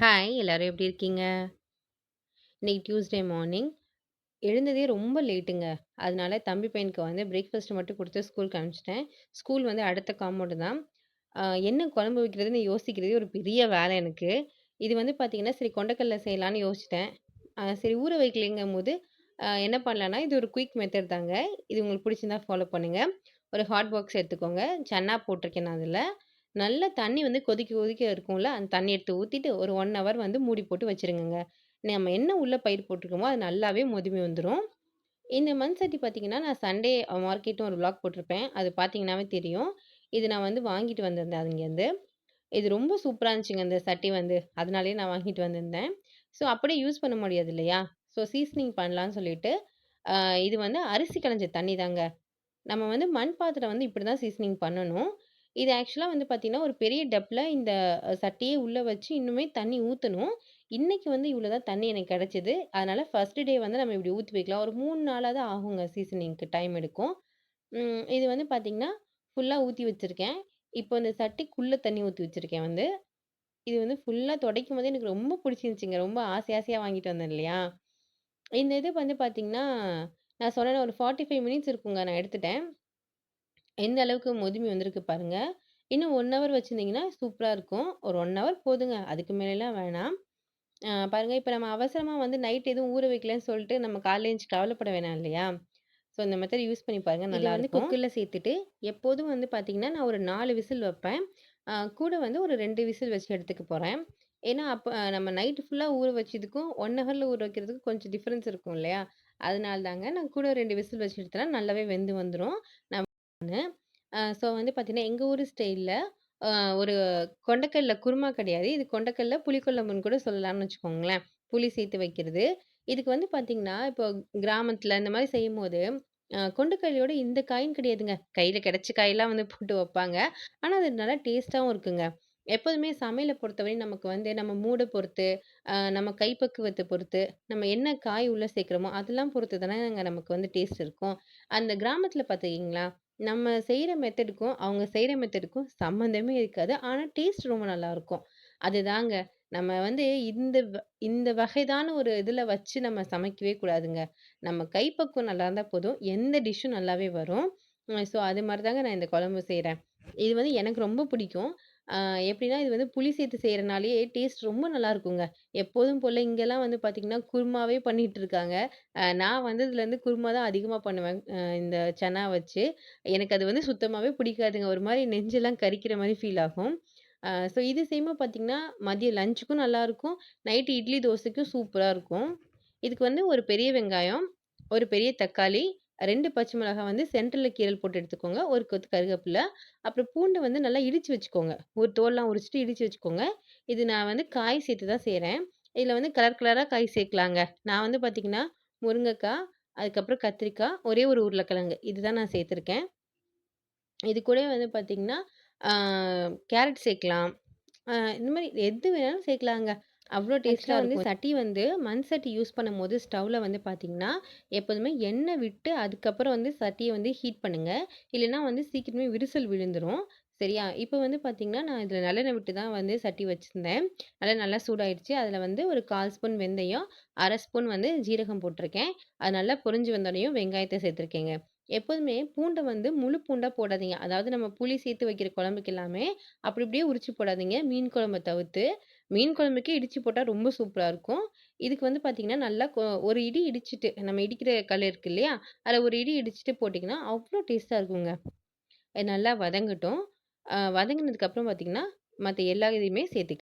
Hi! எல்லாரும் எப்படி இருக்கீங்க? இன்னைக்கு டியூஸ்டே மார்னிங். எழுந்ததே ரொம்ப லேட்டுங்க. அதனால தம்பி பையனுக்கு வந்து பிரேக்ஃபாஸ்ட் மட்டும் குடுத்து ஸ்கூலுக்கு அனுப்பிச்சுட்டேன். ஸ்கூல் வந்து அடுத்த காம்பவுண்டு தான். அ என்ன குழம்பு வைக்கிறதுன்னு யோசிக்கிறதே ஒரு பெரிய வேலை எனக்கு. இது வந்து பார்த்தீங்கன்னா, சரி கொண்டக்கல்ல செய்யலான்னு யோசிச்சுட்டேன். அ சரி ஊற வைக்கலைங்கும்போது, அ என்ன பண்ணலான்னா, இது ஒரு குயிக் மெத்தட் தாங்க. இது உங்களுக்கு பிடிச்சிருந்தா ஃபாலோ பண்ணுங்க. ஒரு ஹாட் பாக்ஸ் எடுத்துக்கோங்க. சன்னா போட்டிருக்கேன் நான் அதில. நல்லா தண்ணி வந்து கொதிக்க கொதிக்க இருக்கும்ல, அந்த தண்ணி எடுத்து ஊற்றிட்டு ஒரு ஒன் ஹவர் வந்து மூடி போட்டு வச்சுருங்கங்க. நம்ம என்ன உள்ளே பயிர் போட்டிருக்கோமோ, அது நல்லாவே மொதுமி வந்துடும் இந்த மண் சட்டி பார்த்தீங்கன்னா, நான் சண்டே மார்க்கெட்டும் ஒரு பிளாக் போட்டிருப்பேன். அது பார்த்தீங்கன்னாவே தெரியும். இது நான் வந்து வாங்கிட்டு வந்திருந்தேன் அதுங்கேருந்து இது ரொம்ப சூப்பராக இருந்துச்சுங்க இந்த சட்டி வந்து. அதனாலேயே நான் வாங்கிட்டு வந்திருந்தேன். ஸோ அப்படியே யூஸ் பண்ண முடியாது இல்லையா? ஸோ சீசனிங் பண்ணலான்னு சொல்லிட்டு, இது வந்து அரிசி களைஞ்ச தண்ணி தாங்க. நம்ம வந்து மண் பாத்திரம் வந்து இப்படி தான் சீசனிங் பண்ணணும். இது ஆக்சுவலாக வந்து பார்த்தீங்கன்னா, ஒரு பெரிய டப்பில் இந்த அ உள்ளே வச்சு இன்னுமே தண்ணி ஊற்றணும் இன்றைக்கி வந்து இவ்வளோ தான் தண்ணி எனக்கு கிடச்சிது அதனால் ஃபஸ்ட்டு டே வந்து நம்ம இப்படி ஊற்றி வைக்கலாம். ஒரு 3 நாளா தான் ஆகுங்க சீசனிங்க்கு டைம் எடுக்கும். இது வந்து பார்த்திங்கன்னா ஃபுல்லாக ஊற்றி வச்சிருக்கேன். இப்போ இந்த சட்டிக்குள்ளே தண்ணி ஊற்றி வச்சிருக்கேன் வந்து. இது வந்து ஃபுல்லாக துடைக்கும் போது எனக்கு ரொம்ப பிடிச்சிருந்துச்சிங்க ரொம்ப ஆசை ஆசையாக வாங்கிட்டு வந்தேன் இல்லையா? இந்த இது வந்து பார்த்தீங்கன்னா, நான் சொன்ன ஒரு 45 மினிட்ஸ் இருக்குங்க நான் எடுத்துட்டேன். எந்த அளவுக்கு மொதுமி வந்திருக்கு பாருங்க. இன்னும் 1 ஹவர் வச்சிருந்தீங்கன்னா சூப்பரா இருக்கும். ஒரு 1 ஹவர் போதுங்க. அதுக்கு மேலலாம் வேணாம். அ பாருங்க இப்ப நம்ம அவசரமா வந்து நைட் எதுவும் ஊற வைக்கலன்னு சொல்லிட்டு நம்ம காலைல எந்திச்சு கவலைப்பட வேணாம் இல்லையா? ஸோ இந்த மெத்தட் யூஸ் பண்ணி பாருங்க இதில வந்து. குக்கர்ல சேர்த்துட்டு எப்போதும் வந்து பார்த்தீங்கன்னா, நான் ஒரு 4 விசில் வைப்பேன். கூட வந்து ஒரு 2 விசில் வச்சு எடுத்துக்க போறேன். ஏன்னா, அப்ப நம்ம நைட் ஃபுல்லா ஊற வச்சதுக்கும், 1 ஹவர்ல ஊற வைக்கிறதுக்கும் கொஞ்சம் டிஃபரன்ஸ் இருக்கும் இல்லையா? அதனால தாங்க நான் கூட 2 விசில் வச்சு எடுத்தேன்னா நல்லாவே வெந்து வந்துரும். நான் ஸோ வந்து பார்த்தீங்கன்னா, எங்கள் ஊர் ஸ்டைலில் ஒரு கொண்டக்கல்ல குருமா கிடையாது. இது கொண்டக்கல்ல புளிக்குழம்புன்னு கூட சொல்லலாம்னு வச்சுக்கோங்களேன். புளி சேர்த்து வைக்கிறது. இதுக்கு வந்து பார்த்தீங்கன்னா, இப்போ கிராமத்தில் இந்த மாதிரி செய்யும்போது, போது கொண்டக்கல்லையோட இந்த காயின்னு கிடையாதுங்க. கையில் கிடச்ச காயெல்லாம் வந்து போட்டு வைப்பாங்க. ஆனால் அது நல்லா டேஸ்ட்டாகவும் இருக்குங்க. எப்போதுமே சமையலை பொறுத்தவரை நமக்கு வந்து நம்ம மூடை பொறுத்து, நம்ம கைப்பக்குவத்தை பொறுத்து, நம்ம என்ன காய் உள்ளே சேர்க்குறோமோ அதெல்லாம் பொறுத்து தானேங்க நமக்கு வந்து டேஸ்ட் இருக்கும். அந்த கிராமத்தில் பார்த்துருக்கீங்களா? நம்ம செய்ற மெத்தடுக்கும், அவங்க செய்ற மெத்தடுக்கும் சம்மந்தமே இருக்காது. ஆனா, டேஸ்ட் ரொம்ப நல்லாருக்கும். அதுதாங்க. நம்ம வந்து இந்த வ இந்த வகைதான ஒரு இதில் வச்சு நம்ம சமைக்கவே கூடாதுங்க. நம்ம கைப்பக்குவம் நல்லா இருந்தா போதும். எந்த டிஷ்ஷும் நல்லாவே வரும். அ ஸோ அது மாரி தாங்க நான் இந்த குழம்பு செய்றேன். இது வந்து எனக்கு ரொம்ப பிடிக்கும். எப்படின்னா, இது வந்து புளி சேர்த்து செய்றனாலயே டேஸ்ட் ரொம்ப நல்லாருக்குங்க. எப்போதும் போல இங்கலாம் வந்து பார்த்தீங்கன்னா, குருமாவே பண்ணிட்டு இருக்காங்க. அ நான் வந்ததுலேருந்து குருமா தான் அதிகமா பண்ணுவேன். அ இந்த சன்னா வச்சு. எனக்கு அது வந்து சுத்தமாவே பிடிக்காதுங்க. ஒரு மாரி நெஞ்செல்லாம் கரிக்கிற மாரி ஃபீல் ஆகும். அ ஸோ இது செய்யும்போது பார்த்தீங்கன்னா, மதியம் லஞ்சுக்கும் நல்லாருக்கும். நைட்டு இட்லி, தோசைக்கும் சூப்பரா இருக்கும். இதுக்கு வந்து ஒரு பெரிய வெங்காயம், ஒரு பெரிய தக்காளி, ரெண்டு பச்சை மிளகாய் வந்து சென்டரில் கீரல் போட்டு எடுத்துக்கோங்க. ஒரு கொத்து கருவேப்பிலை அப்புறம் பூண்டு வந்து நல்லா இடித்து வச்சுக்கோங்க. ஒரு தோல்லாம் உரிச்சிட்டு இடித்து வச்சுக்கோங்க. இது நான் வந்து காய் சேர்த்து தான் செய்கிறேன் இதில் வந்து கலர் கலராக காய் சேர்க்கலாங்க. நான் வந்து பார்த்திங்கன்னா முருங்கைக்காய் அதுக்கப்புறம் கத்திரிக்காய், ஒரே ஒரு உருளைக்கிழங்கு இதுதான் நான் சேர்த்துருக்கேன். இது கூட வந்து பார்த்திங்கன்னா கேரட் சேர்க்கலாம். இந்த மாதிரி எது வேணாலும் சேர்க்கலாங்க. அவ்ளோ டேஸ்ட்டா வந்து சட்டி வந்து மண் சட்டி யூஸ் பண்ணும்போது ஸ்டவ்ல வந்து பார்த்தீங்கன்னா, எப்போதுமே எண்ணெய் விட்டு அதுக்கப்புறம் வந்து சட்டிய வந்து ஹீட் பண்ணுங்க. இல்லன்னா வந்து சீக்கிரமே விரிசல் விழுந்துரும். சரியா? இப்போ வந்து பார்த்தீங்கன்னா, நான் இதில நல்லெண்ணெய் விட்டு தான் வந்து சட்டி வச்சிருந்தேன். நல்லா நல்லா சூடாயிடுச்சு. அதில வந்து ஒரு 1/4 ஸ்பூன் வெந்தயம், 1/2 ஸ்பூன் வந்து ஜீரகம் போட்டிருக்கேன். அது நல்லா பொரிஞ்சு வந்தோனேயும் வெங்காயத்த சேர்த்துருக்கேங்க. எப்போதுமே பூண்ட வந்து முழு பூண்டா போடாதீங்க. அதாவது நம்ம புளி சேர்த்து வைக்கிற குழம்புக்கு எல்லாமே அப்படி அப்படியே உரிச்சு போடாதீங்க. மீன் குழம்ப தவிர்த்து. மீன் குழம்புக்கே இடித்து போட்டால் ரொம்ப சூப்பராக இருக்கும். இதுக்கு வந்து பார்த்தீங்கன்னா, நல்லா ஒரு இடி இடிச்சிட்டு நம்ம இடிக்கிற கல் இருக்கு இல்லையா? அதில் ஒரு இடி இடிச்சிட்டு போட்டிங்கன்னா, அவ்வளோ டேஸ்ட்டாக இருக்குங்க. அது நல்லா வதங்கட்டும். வதங்கினதுக்கப்புறம் பார்த்தீங்கன்னா, மற்ற எல்லா இதையுமே சேர்த்துக்க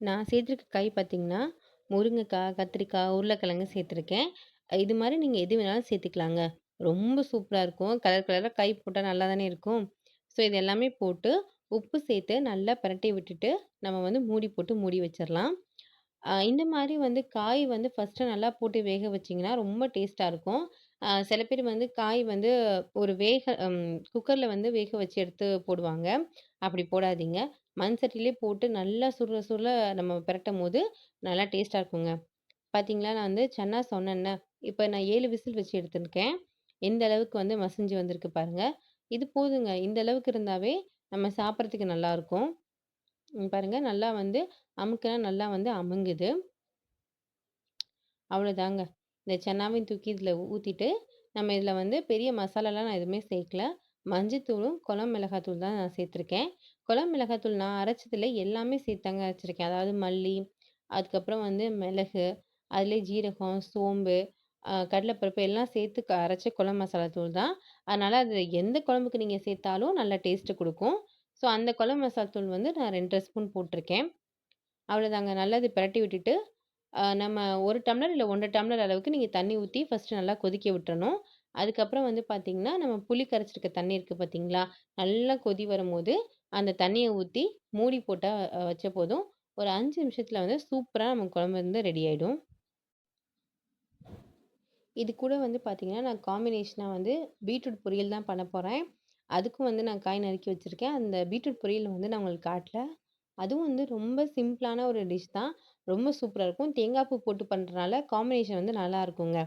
நான் சேர்த்துருக்க காய் பார்த்தீங்கன்னா, முருங்கைக்காய், கத்திரிக்காய், உருளைக்கிழங்கு சேர்த்துருக்கேன். இது மாதிரி நீங்கள் எது வேணாலும் சேர்த்துக்கலாங்க. ரொம்ப சூப்பராக இருக்கும். கலர் கலராக காய் போட்டால் நல்லா தானே இருக்கும். ஸோ இது எல்லாமே போட்டு, உப்பு சேர்த்து நல்லா பிரட்டி விட்டுட்டு, நம்ம வந்து மூடி போட்டு மூடி வச்சிடலாம் இந்த மாதிரி வந்து காய் வந்து ஃபர்ஸ்ட்டு நல்லா போட்டு வேக வச்சீங்கன்னா, ரொம்ப டேஸ்ட்டாக இருக்கும். சில பேர் வந்து காய் வந்து ஒரு வேக குக்கரில் வந்து வேக வச்சு எடுத்து போடுவாங்க. அப்படி போடாதீங்க. மண் சட்டியிலே போட்டு நல்லா சுருள சுருள நம்ம பெரட்டும்போது, நல்லா டேஸ்ட்டாக இருக்குங்க. பார்த்தீங்களா, நான் வந்து சன்னா சொன்னேன்ன இப்போ நான் ஏழு விசில் வச்சு எடுத்துருக்கேன். எந்த அளவுக்கு வந்து மசிஞ்சு வந்திருக்கு பாருங்கள் இது போதுங்க. இந்த அளவுக்கு இருந்தாவே நம்ம சாப்பிட்றதுக்கு நல்லாயிருக்கும் பாருங்கள் நல்லா வந்து அமுக்குனா நல்லா வந்து அமுங்குது. அவ்வளோதாங்க. இந்த சென்னாவையும் தூக்கி இதில் ஊற்றிட்டு நம்ம இதில் வந்து பெரிய மசாலாலாம் நான் எதுவுமே சேர்க்கல. மஞ்சத்தூளும், குளம் மிளகாத்தூள் தான் நான் சேர்த்துருக்கேன். குளம் மிளகாத்தூள் நான் அரைச்சதில் எல்லாமே சேர்த்தாங்க அரைச்சிருக்கேன். அதாவது மல்லி, அதுக்கப்புறம் வந்து மிளகு, அதிலே ஜீரகம், சோம்பு, அ கடலைப்பருப்பு எல்லாம் சேர்த்து க அரைச்ச குழம்பு மசாலா தூள் தான். அதனால அது எந்த குழம்புக்கு நீங்க சேர்த்தாலும் நல்ல டேஸ்ட்டு குடுக்கும். ஸோ அந்த குழம்பு மசாலா தூள் வந்து நான் 2 1/2 ஸ்பூன் போட்டிருக்கேன். அவ்வளோதாங்க. நல்லா இது பிரட்டி விட்டுட்டு, அ நம்ம 1 டம்ளர் இல்ல 1 1/2 டம்ளர் அளவுக்கு நீங்க தண்ணி ஊத்தி ஃபர்ஸ்ட்டு நல்லா கொதிக்க விட்டுறணும். அதுக்கப்புறம் வந்து பார்த்தீங்கன்னா, நம்ம புளி கரைச்சிருக்க தண்ணி இருக்கு பார்த்தீங்களா? நல்லா கொதி வரும்போது, அந்த தண்ணிய ஊத்தி மூடி போட்டா அ வச்ச போதும், ஒரு 5 நிமிஷத்தில் வந்து சூப்பரா நம்ம குழம்பு வந்து ரெடி ஆயிடும். இது கூட வந்து பார்த்திங்கன்னா நான் காம்பினேஷனாக வந்து பீட்ரூட் பொரியல் தான் பண்ண போகிறேன் அதுக்கும் வந்து நான் காய் நறுக்கி வச்சுருக்கேன் அந்த பீட்ரூட் பொரியல் வந்து நான் உங்களுக்கு காட்டல. அதுவும் வந்து ரொம்ப சிம்பிளான ஒரு டிஷ் தான். ரொம்ப சூப்பராக இருக்கும். தேங்காய் பூ போட்டு பண்ணுறதுனால காம்பினேஷன் வந்து நல்லா இருக்குங்க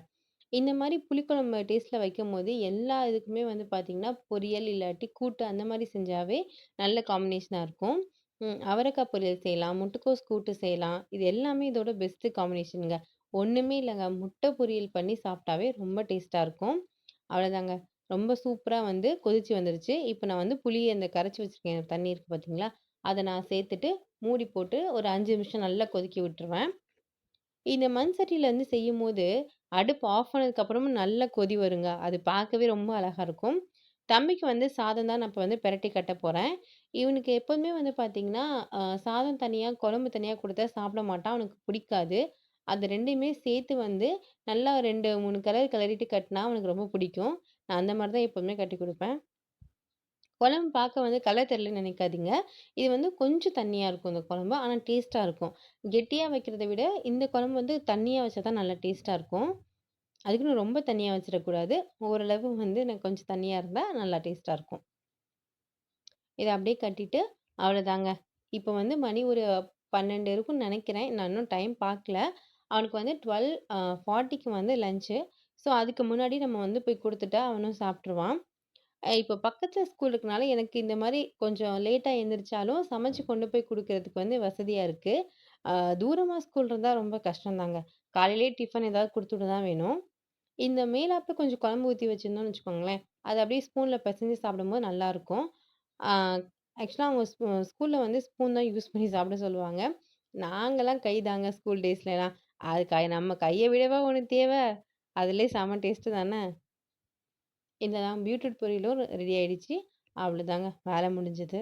இந்த மாதிரி புளிக்குழம்பு டேஸ்ட்ல வைக்கும்போது, எல்லா இதுக்குமே வந்து பார்த்திங்கன்னா பொரியல் இல்லாட்டி கூட்டு அந்த மாதிரி செஞ்சாவே நல்ல காம்பினேஷனாக இருக்கும். அவரைக்காய் பொரியல் செய்யலாம், முட்டைக்கோஸ் கூட்டு செய்யலாம். இது எல்லாமே இதோட பெஸ்ட்டு காம்பினேஷனுங்க ஒன்றுமே இல்லைங்க முட்டை பொரியல் பண்ணி சாப்பிட்டாவே ரொம்ப டேஸ்ட்டாக இருக்கும். அவ்வளோதாங்க. ரொம்ப சூப்பராக வந்து கொதிச்சு வந்துருச்சு. இப்போ நான் வந்து புளியை அந்த கரைச்சி வச்சிருக்கேன் தண்ணி இருக்குது பார்த்தீங்களா? அதை நான் சேர்த்துட்டு, மூடி போட்டு ஒரு அஞ்சு நிமிஷம் நல்லா கொதிக்க விட்டுருவேன். இந்த மண் சட்டியில் வந்து செய்யும்போது, அடுப்பு ஆஃப் பண்ணதுக்கப்புறமும் நல்லா கொதி வருங்க. அது பார்க்கவே ரொம்ப அழகாக இருக்கும். தம்பிக்கு வந்து சாதம் தான் நான் இப்போ வந்து பெரட்டி கட்ட போகிறேன் இவனுக்கு எப்போதுமே வந்து பார்த்திங்கன்னா சாதம் தனியாக குழம்பு தனியாக கொடுத்தா சாப்பிட மாட்டான். அவனுக்கு பிடிக்காது. அது 2யுமே சேர்த்து வந்து நல்லா 2, 3 கலர் கிளறிட்டு கட்டினா அவனுக்கு ரொம்ப பிடிக்கும். நான் அந்த மாரி தான் எப்போதுமே கட்டிக் குடுப்பேன். குழம்பு பார்க்க வந்து கலர் தெரியலன்னு நினைக்காதீங்க. இது வந்து கொஞ்சம் தண்ணியா இருக்கும் இந்த குழம்பு. ஆனா டேஸ்ட்டா இருக்கும். கெட்டியா வைக்கிறத விட, இந்த குழம்பு வந்து தண்ணியா வச்சா தான் நல்லா டேஸ்ட்டா இருக்கும். அதுக்குன்னு ரொம்ப தண்ணியா வச்சிடக்கூடாது. ஓரளவு வந்து எனக்கு கொஞ்சம் தண்ணியா இருந்தா நல்லா டேஸ்ட்டா இருக்கும். இத அப்படியே கட்டிட்டு, அவ்வளோதாங்க. இப்ப வந்து மணி ஒரு 12 இருக்கும்னு நினைக்கிறேன் நான் இன்னும் டைம் பார்க்கல. அவனுக்கு வந்து டுவெல் ஃபார்ட்டிக்கு வந்து லஞ்சு ஸோ அதுக்கு முன்னாடி நம்ம வந்து போய் கொடுத்துட்டா அவனும் சாப்பிட்ருவான் இப்போ பக்கத்தில் ஸ்கூல் இருக்கனால எனக்கு இந்த மாதிரி கொஞ்சம் லேட்டாக எழுந்திரிச்சாலும் சமைச்சு கொண்டு போய் கொடுக்கறதுக்கு வந்து வசதியாக இருக்குது தூரமாக ஸ்கூல் இருந்தால் ரொம்ப கஷ்டம் தாங்க. காலையிலேயே டிஃபன் ஏதாவது கொடுத்துட்டு தான் வேணும். இந்த மேலாப்புல கொஞ்சம் குழம்பு ஊற்றி வச்சுருந்தோம்னு வச்சுக்கோங்களேன், அது அப்படியே ஸ்பூனில் பிசைஞ்சு சாப்பிடும்போது நல்லாயிருக்கும் ஆக்சுவலாக அவங்க ஸ்கூலில் வந்து ஸ்பூன் தான் யூஸ் பண்ணி சாப்பிட சொல்லுவாங்க. நாங்களாம் கை தாங்க ஸ்கூல் டேஸ்லலாம். அது கை நம்ம கையை விடவா உனக்கு தேவை அதிலே செம டேஸ்ட்டு தானே! இந்த பீட்ரூட் பொரியலும் ரெடி ஆகிடுச்சி அவ்வளோதாங்க வேலை முடிஞ்சது.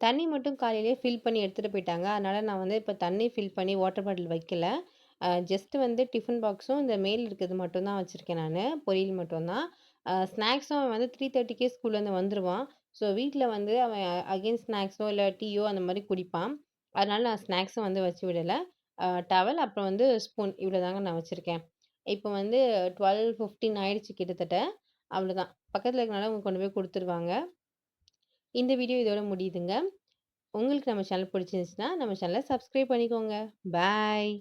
தண்ணி மட்டும் காலையிலேயே ஃபில் பண்ணி எடுத்துகிட்டு போயிட்டாங்க. அதனால் நான் வந்து இப்போ தண்ணி ஃபில் பண்ணி வாட்டர் பாட்டில் வைக்கல. அ ஜஸ்ட் வந்து டிஃபன் பாக்ஸும் இந்த மேல் இருக்கிறது மட்டும்தான் வச்சுருக்கேன் நான் பொரியல் மட்டும்தான் ஸ்நாக்ஸும் அவன் வந்து 3:30க்கே ஸ்கூல்லேருந்து வந்துருவான். ஸோ வீட்டில் வந்து அவன் அகெயின் ஸ்நாக்ஸோ இல்லை டீயோ அந்த மாதிரி குடிப்பான். அதனால் நான் ஸ்நாக்ஸும் வந்து வச்சு விடலை டவல் அப்புறம் வந்து ஸ்பூன் இவ்வளோ தாங்க நான் வச்சுருக்கேன் இப்போ வந்து 12:15 ஆயிடுச்சு கிட்டத்தட்ட. அவ்வளோதான். பக்கத்தில் இருக்கனால அவங்க கொண்டு போய் கொடுத்துருவாங்க இந்த வீடியோ இதோட முடியுதுங்க. உங்களுக்கு நம்ம சேனல் பிடிச்சிருந்துச்சுன்னா, நம்ம சேனலை சப்ஸ்கிரைப் பண்ணிக்கோங்க. பாய்.